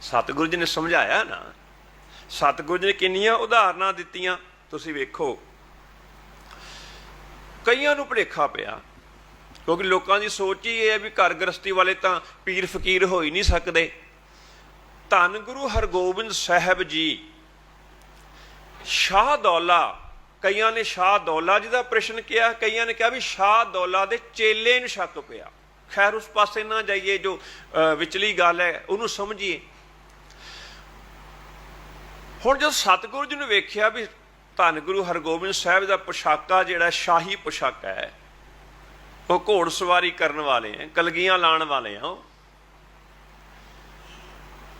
ਸਤਿਗੁਰੂ ਜੀ ਨੇ ਸਮਝਾਇਆ ਨਾ, ਸਤਿਗੁਰੂ ਜੀ ਨੇ ਕਿੰਨੀਆਂ ਉਦਾਹਰਨਾਂ ਦਿੱਤੀਆਂ, ਤੁਸੀਂ ਵੇਖੋ। ਕਈਆਂ ਨੂੰ ਭੁਲੇਖਾ ਪਿਆ, ਕਿਉਂਕਿ ਲੋਕਾਂ ਦੀ ਸੋਚ ਹੀ ਇਹ ਹੈ ਵੀ ਘਰ ਗ੍ਰਸਤੀ ਵਾਲੇ ਤਾਂ ਪੀਰ ਫਕੀਰ ਹੋ ਹੀ ਨਹੀਂ ਸਕਦੇ। ਧੰਨ ਗੁਰੂ ਹਰਗੋਬਿੰਦ ਸਾਹਿਬ ਜੀ, ਸ਼ਾਹ ਦੌਲਾ, ਕਈਆਂ ਨੇ ਸ਼ਾਹ ਦੌਲਾ ਜੀ ਦਾ ਪ੍ਰਸ਼ਨ ਕਿਹਾ, ਕਈਆਂ ਨੇ ਕਿਹਾ ਵੀ ਸ਼ਾਹ ਦੌਲਾ ਦੇ ਚੇਲੇ ਨੂੰ ਸ਼ੱਕ ਪਿਆ ਖੈਰ, ਉਸ ਪਾਸੇ ਨਾ ਜਾਈਏ ਜੋ ਵਿਚਲੀ ਗੱਲ ਹੈ, ਉਹਨੂੰ ਸਮਝੀਏ। ਹੁਣ ਜਦੋਂ ਸਤਿਗੁਰੂ ਜੀ ਨੂੰ ਵੇਖਿਆ ਵੀ ਧੰਨ ਗੁਰੂ ਹਰਗੋਬਿੰਦ ਸਾਹਿਬ ਦਾ ਪੁਸ਼ਾਕਾ ਜਿਹੜਾ ਸ਼ਾਹੀ ਪੁਸ਼ਾਕਾ ਹੈ, ਉਹ ਘੋੜ ਸਵਾਰੀ ਕਰਨ ਵਾਲੇ ਆ ਕਲਗੀਆਂ ਲਾਣ ਵਾਲੇ ਆ ਉਹ।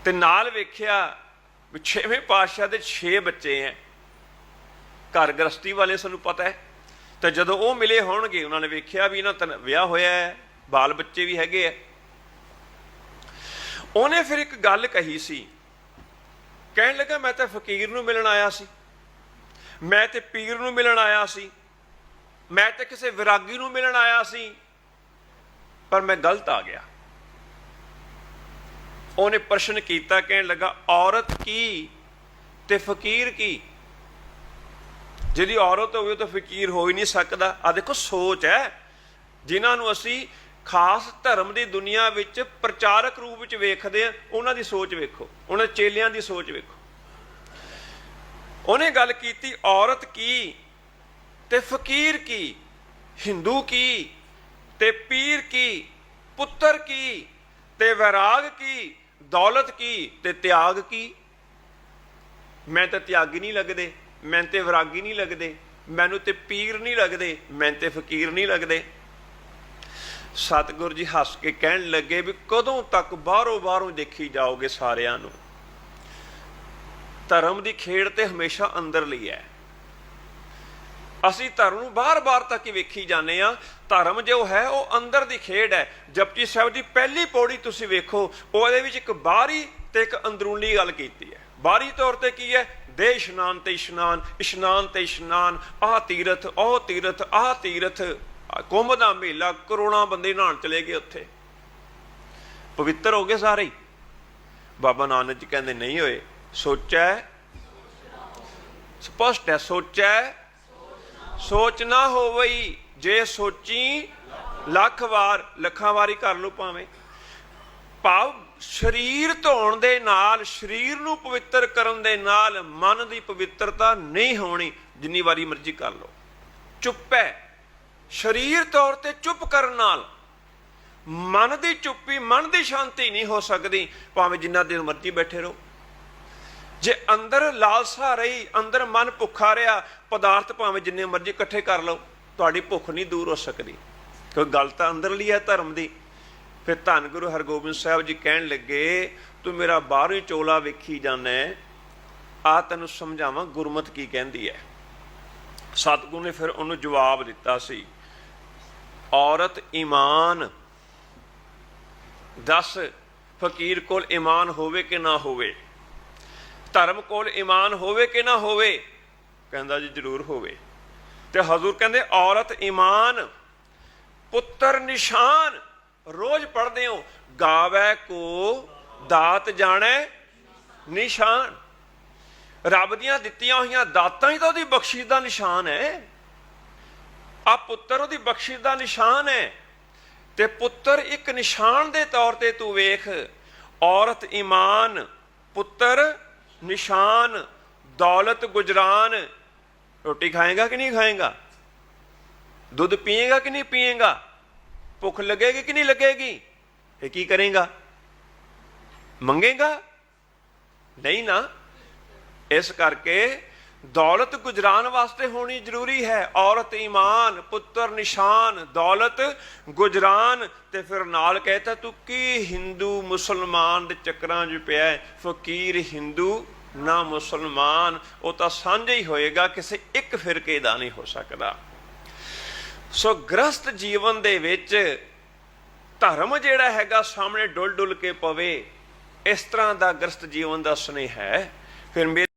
ਤੇ ਨਾਲ ਵੇਖਿਆ ਵੀ ਛੇਵੇਂ ਪਾਤਸ਼ਾਹ ਦੇ 6 ਬੱਚੇ ਆ ਘਰ ਗ੍ਰਸਤੀ ਵਾਲੇ ਸਾਨੂੰ ਪਤਾ ਹੈ। ਤੇ ਜਦੋਂ ਉਹ ਮਿਲੇ ਹੋਣਗੇ, ਉਹਨਾਂ ਨੇ ਵੇਖਿਆ ਵੀ ਇਹਨਾਂ ਦਾ ਵਿਆਹ ਹੋਇਆ ਹੈ, ਬਾਲ ਬੱਚੇ ਵੀ ਹੈਗੇ ਆ ਉਹਨੇ ਫਿਰ ਇੱਕ ਗੱਲ ਕਹੀ ਸੀ ਕਹਿਣ ਲੱਗਾ, ਮੈਂ ਤਾਂ ਫਕੀਰ ਨੂੰ ਮਿਲਣ ਆਇਆ ਸੀ। ਮੈਂ ਤੇ ਪੀਰ ਨੂੰ ਮਿਲਣ ਆਇਆ ਸੀ। ਮੈਂ ਤੇ ਕਿਸੇ ਵਿਰਾਗੀ ਨੂੰ ਮਿਲਣ ਆਇਆ ਸੀ। ਪਰ ਮੈਂ ਗਲਤ ਆ ਗਿਆ। ਉਹਨੇ ਪ੍ਰਸ਼ਨ ਕੀਤਾ, ਕਹਿਣ ਲੱਗਾ, ਔਰਤ ਕੀ ਤੇ ਫਕੀਰ ਕੀ? ਜਿਹਦੀ ਔਰਤ ਹੋਵੇ ਉਹ ਤਾਂ ਫਕੀਰ ਹੋ ਹੀ ਨਹੀਂ ਸਕਦਾ। ਆ ਦੇਖੋ, ਸੋਚ ਹੈ। ਜਿਨ੍ਹਾਂ ਨੂੰ ਅਸੀਂ ਖਾਸ ਧਰਮ ਦੀ ਦੁਨੀਆ ਵਿੱਚ ਪ੍ਰਚਾਰਕ ਰੂਪ ਵਿੱਚ ਵੇਖਦੇ ਆ, ਉਹਨਾਂ ਦੀ ਸੋਚ ਵੇਖੋ, ਉਹਨਾਂ ਚੇਲਿਆਂ ਦੀ ਸੋਚ ਵੇਖੋ। ਉਹਨੇ ਗੱਲ ਕੀਤੀ, ਔਰਤ ਕੀ ਤੇ ਫਕੀਰ ਕੀ, ਹਿੰਦੂ ਕੀ ਤੇ ਪੀਰ ਕੀ, ਪੁੱਤਰ ਕੀ ਤੇ ਵਿਰਾਗ ਕੀ, ਦੌਲਤ ਕੀ ਤੇ ਤਿਆਗ ਕੀ? ਮੈਂ ਤਾਂ ਤਿਆਗੀ ਨਹੀਂ ਲੱਗਦੇ, ਮੈਂ ਤੇ ਵਿਰਾਗੀ ਨਹੀਂ ਲੱਗਦੇ, ਮੈਨੂੰ ਤੇ ਪੀਰ ਨਹੀਂ ਲੱਗਦੇ, ਮੈਂ ਤੇ ਫਕੀਰ ਨਹੀਂ ਲੱਗਦੇ। ਸਤਿਗੁਰੂ ਜੀ ਹੱਸ ਕੇ ਕਹਿਣ ਲੱਗੇ ਵੀ ਕਦੋਂ ਤੱਕ ਬਾਹਰੋਂ ਬਾਹਰੋਂ ਦੇਖੀ ਜਾਓਗੇ ਸਾਰਿਆਂ ਨੂੰ। ਧਰਮ ਦੀ ਖੇਡ ਤੇ ਹਮੇਸ਼ਾ ਅੰਦਰ ਲਈ ਹੈ। ਅਸੀਂ ਧਰਮ ਨੂੰ ਬਾਰ-ਬਾਰ ਤੱਕ ਹੀ ਵੇਖੀ ਜਾਂਦੇ ਆ ਧਰਮ ਜੋ ਹੈ, ਉਹ ਅੰਦਰ ਦੀ ਖੇਡ ਹੈ। ਜਪਜੀ ਸਾਹਿਬ ਦੀ ਪਹਿਲੀ ਪੌੜੀ ਤੁਸੀਂ ਵੇਖੋ ਉਹਦੇ ਵਿੱਚ ਇੱਕ ਬਾਹਰੀ ਤੇ ਇੱਕ ਅੰਦਰੂਨੀ ਗੱਲ ਕੀਤੀ ਹੈ। ਬਾਹਰੀ ਤੌਰ ਤੇ ਕੀ ਹੈ? ਦੇ ਇਸ਼ਨਾਨ ਤੇ ਇਸ਼ਨਾਨ ਇਸ਼ਨਾਨ ਤੇ ਇਸ਼ਨਾਨ, ਆਹ ਤੀਰਥ, ਉਹ ਤੀਰਥ, ਆਹ ਤੀਰਥ। ਕੁੰਭ ਦਾ ਮੇਲਾ ਕਰੋੜਾਂ ਬੰਦੇ ਨਹਾਣ ਚਲੇ ਗਏ ਉੱਥੇ। ਪਵਿੱਤਰ ਹੋ ਗਏ ਸਾਰੇ ਹੀ। ਬਾਬਾ ਨਾਨਕ ਜੀ ਕਹਿੰਦੇ, ਨਹੀਂ ਹੋਏ, ਸੋਚੈ। ਸਪਸ਼ਟ ਹੈ, ਸੋਚੈ। ਸੋਚ ਨਾ ਹੋਵਈ, ਜੇ ਸੋਚੀ, ਲੱਖ ਵਾਰ, ਲੱਖਾਂ ਵਾਰੀ ਕਰ ਲੋ ਭਾਵੇਂ। ਭਾਵ ਸਰੀਰ ਧੋਣ ਦੇ ਨਾਲ, ਸਰੀਰ ਨੂੰ ਪਵਿੱਤਰ ਕਰਨ ਦੇ ਨਾਲ ਮਨ ਦੀ ਪਵਿੱਤਰਤਾ ਨਹੀਂ ਹੋਣੀ, ਜਿੰਨੀ ਵਾਰੀ ਮਰਜ਼ੀ ਕਰ ਲੋ ਚੁੱਪ ਹੈ। ਸਰੀਰ ਤੌਰ ਤੇ ਚੁੱਪ ਕਰਨ ਨਾਲ ਮਨ ਦੀ ਚੁੱਪੀ, ਮਨ ਦੀ ਸ਼ਾਂਤੀ ਨਹੀਂ ਹੋ ਸਕਦੀ, ਭਾਵੇਂ ਜਿੰਨਾ ਦਿਨ ਮਰਜ਼ੀ ਬੈਠੇ ਰਹੋ। ਜੇ ਅੰਦਰ ਲਾਲਸਾ ਰਹੀ, ਅੰਦਰ ਮਨ ਭੁੱਖਾ ਰਿਹਾ, ਪਦਾਰਥ ਭਾਵੇਂ ਜਿੰਨੇ ਮਰਜ਼ੀ ਇਕੱਠੇ ਕਰ ਲਓ, ਤੁਹਾਡੀ ਭੁੱਖ ਨਹੀਂ ਦੂਰ ਹੋ ਸਕਦੀ। ਕਿਉਂਕਿ ਗੱਲ ਤਾਂ ਅੰਦਰਲੀ ਹੈ ਧਰਮ ਦੀ। ਫਿਰ ਧੰਨ ਗੁਰੂ ਹਰਗੋਬਿੰਦ ਸਾਹਿਬ ਜੀ ਕਹਿਣ ਲੱਗੇ, ਤੂੰ ਮੇਰਾ ਬਾਹਰੋਂ ਹੀ ਚੋਲਾ ਵੇਖੀ ਜਾਂਦਾ ਆ ਤੈਨੂੰ ਸਮਝਾਵਾਂ, ਗੁਰਮਤ ਕੀ ਕਹਿੰਦੀ ਹੈ? ਸਤਿਗੁਰੂ ਨੇ ਫਿਰ ਉਹਨੂੰ ਜਵਾਬ ਦਿੱਤਾ ਸੀ ਔਰਤ ਈਮਾਨ। ਦੱਸ, ਫਕੀਰ ਕੋਲ ਈਮਾਨ ਹੋਵੇ ਕਿ ਨਾ ਹੋਵੇ? ਧਰਮ ਕੋਲ ਈਮਾਨ ਹੋਵੇ ਕਿ ਨਾ ਹੋਵੇ? ਕਹਿੰਦਾ ਜੀ, ਜ਼ਰੂਰ ਹੋਵੇ। ਤੇ ਹਜ਼ੂਰ ਕਹਿੰਦੇ, ਔਰਤ ਈਮਾਨ, ਪੁੱਤਰ ਨਿਸ਼ਾਨ, ਰੋਜ਼ ਪੜਦੇ ਹੋ। ਗਾਵੇ ਕੋ ਦਾਤ ਜਾਣੈ ਨਿਸ਼ਾਨ। ਰੱਬ ਦੀਆਂ ਦਿੱਤੀਆਂ ਹੋਈਆਂ ਦਾਤਾਂ ਹੀ ਤਾਂ ਉਹਦੀ ਬਖਸ਼ਿਸ਼ ਦਾ ਨਿਸ਼ਾਨ ਹੈ। ਆ ਪੁੱਤਰ ਉਹਦੀ ਬਖਸ਼ਿਸ਼ ਦਾ ਨਿਸ਼ਾਨ ਹੈ। ਤੇ ਪੁੱਤਰ ਇੱਕ ਨਿਸ਼ਾਨ ਦੇ ਤੌਰ ਤੇ ਤੂੰ ਵੇਖ, ਔਰਤ ਈਮਾਨ, ਪੁੱਤਰ ਨਿਸ਼ਾਨ, ਦੌਲਤ ਗੁਜਰਾਨ। ਰੋਟੀ ਖਾਏਗਾ ਕਿ ਨਹੀਂ ਖਾਏਗਾ? ਦੁੱਧ ਪੀਏਗਾ ਕਿ ਨਹੀਂ ਪੀਏਗਾ? ਭੁੱਖ ਲੱਗੇਗੀ ਕਿ ਨਹੀਂ ਲੱਗੇਗੀ? ਇਹ ਕੀ ਕਰੇਗਾ? ਮੰਗੇਗਾ? ਨਹੀਂ ਨਾ। ਇਸ ਕਰਕੇ ਦੌਲਤ ਗੁਜਰਾਨ ਵਾਸਤੇ ਹੋਣੀ ਜ਼ਰੂਰੀ ਹੈ। ਔਰਤ ਈਮਾਨ, ਪੁੱਤਰ ਨਿਸ਼ਾਨ, ਦੌਲਤ ਗੁਜਰਾਨ। ਤੇ ਫਿਰ ਨਾਲ ਕਹਿਤਾ, ਤੂੰ ਕੀ ਹਿੰਦੂ ਮੁਸਲਮਾਨ ਦੇ ਚੱਕਰਾਂ 'ਚ ਪਿਆ ਫਕੀਰ ਹਿੰਦੂ ਨਾ ਮੁਸਲਮਾਨ। ਉਹ ਤਾਂ ਸਾਂਝਾ ਹੀ ਹੋਏਗਾ, ਕਿਸੇ ਇੱਕ ਫਿਰਕੇ ਦਾ ਨਹੀਂ ਹੋ ਸਕਦਾ। ਸੋ ਗ੍ਰਸਤ ਜੀਵਨ ਦੇ ਵਿੱਚ ਧਰਮ ਜਿਹੜਾ ਹੈਗਾ, ਸਾਹਮਣੇ ਡੁੱਲ ਡੁੱਲ ਕੇ ਪਵੇ। ਇਸ ਤਰ੍ਹਾਂ ਦਾ ਗ੍ਰਸਤ ਜੀਵਨ ਦਾ ਸੁਨੇਹਾ ਹੈ। ਫਿਰ